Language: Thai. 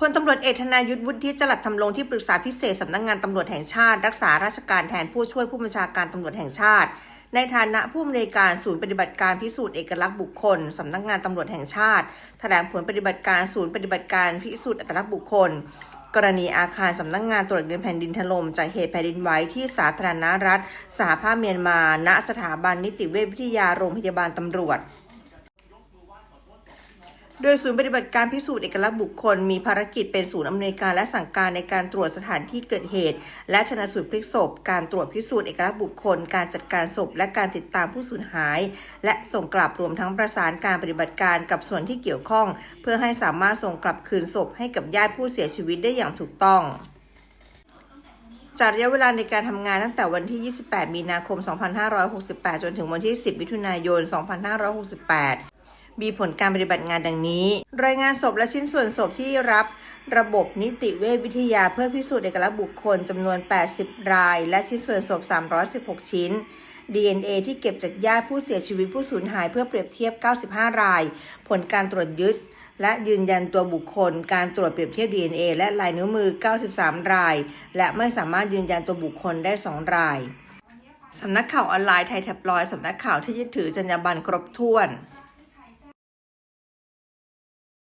พลตำรวจเอกธนายุทธวุฒิจรัสธรรมรงค์ที่ปรึกษาพิเศษสำนักงงานตำรวจแห่งชาติ รักษาราชการแทนผู้ช่วยผู้บัญชาการตำรวจแห่งชาติ ในฐานะผู้อำนวยการศูนย์ปฏิบัติการพิสูจน์เอกลักษณ์บุคคลสำนักงานตำรวจแห่งชาติแถลงผลปฏิบัติการศูนย์ปฏิบัติการพิสูจน์อัตลักษณ์บุคคล กรณีอาคารสำนักงานตรวจเงินแผ่นดินถล่มจากเหตุแผ่นดินไหวที่สาธารณรัฐสหภาพเมียนมา ณสถาบันนิติเวชวิทยาโรงพยาบาลตำรวจ โดยศูนย์ปฏิบัติการพิสูจน์เอกลักษณ์บุคคล มีภารกิจเป็นศูนย์อำนวยการและสั่งการในการตรวจสถานที่เกิดเหตุ และชนะสูตรพลิกศพ การตรวจพิสูจน์เอกลักษณ์บุคคล การจัดการศพ และการติดตามผู้สูญหาย และส่งกลับรวมทั้งประสานการปฏิบัติการกับส่วนที่เกี่ยวข้อง เพื่อให้สามารถส่งกลับคืนศพให้กับญาติผู้เสียชีวิตได้อย่างถูกต้องจากระยะเวลาในการทำงานตั้งแต่วันที่ 28 มีนาคม 2568 จนถึงวันที่ 10 มิถุนายน 2568 มีผลการปฏิบัติงานดังนี้ รายงานศพและชิ้นส่วนศพที่รับระบบนิติเวชวิทยาเพื่อพิสูจน์เอกลักษณ์บุคคลจำนวน 80 ราย และชิ้นส่วนศพ 316 ชิ้น DNA ที่เก็บจากญาติผู้เสียชีวิตผู้สูญหายเพื่อเปรียบเทียบ 95 ราย ผลการตรวจยึด และยืนยันตัวบุคคล การตรวจเปรียบเทียบ DNA และลายนิ้วมือ 93 ราย และไม่สามารถยืนยันตัวบุคคลได้ 2 ราย สำนักข่าวออนไลน์ไทยแท็บลอยสำนักข่าวที่ยึดถือจรรยาบรรณครบถ้วน